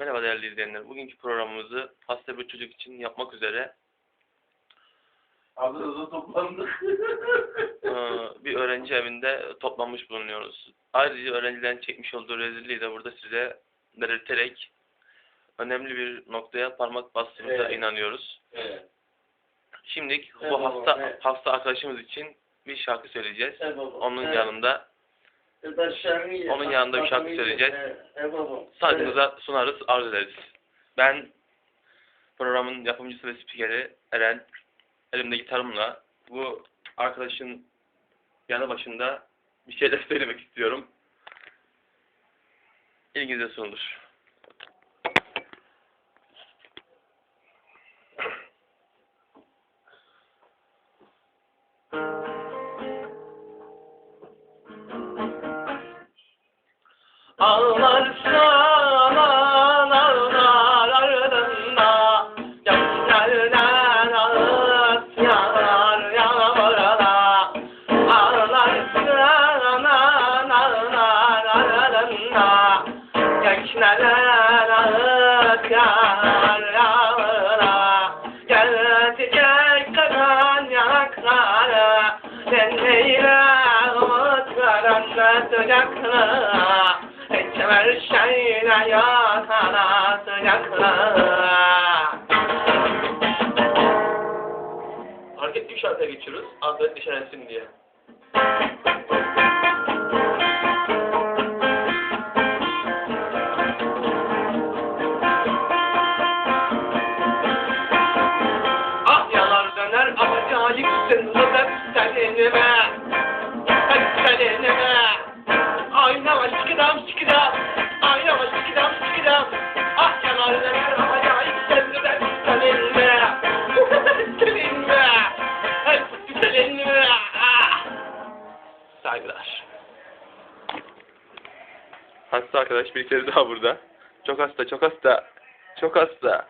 Merhaba değerli izleyenler. Bugünkü programımızı hasta bir çocuk için yapmak üzere Adınıza toplandık. eee, bir öğrenci evinde toplanmış bulunuyoruz. Ayrıca öğrencilerin çekmiş olduğu rezilliği de burada size belirterek önemli bir noktaya parmak bastığımıza Evet. inanıyoruz. evet. Şimdi Evet bu baba, hasta evet. hasta arkadaşımız için bir şarkı söyleyeceğiz. Evet. Onun evet. yanında Onun yanında bir şarkı söyleyeceğiz. Saygımıza sunarız, arz ederiz. Ben programın yapımcısı ve spikeri Eren, elimde gitarımla bu arkadaşın yanı başında bir şeyler söylemek istiyorum. İlginize sunulur. Ağlarsan ağlar ardında Gözlerden ağıt yağar yağmurla Ağlarsan ağlar. Ardında Gözlerden ağıt yağar yağmurla Gelecek kalan yanakları Seninle umut veren sıcaklığa Ekber şeyle yakala sıcaklığa Hareketli bir şarkıya geçiyoruz. Azrail nişanlensin diye. Ah yalar döner acayipsin hep seninime Saygılar Hasta arkadaş bir kez daha burada. Çok hasta, çok hasta. Çok hasta.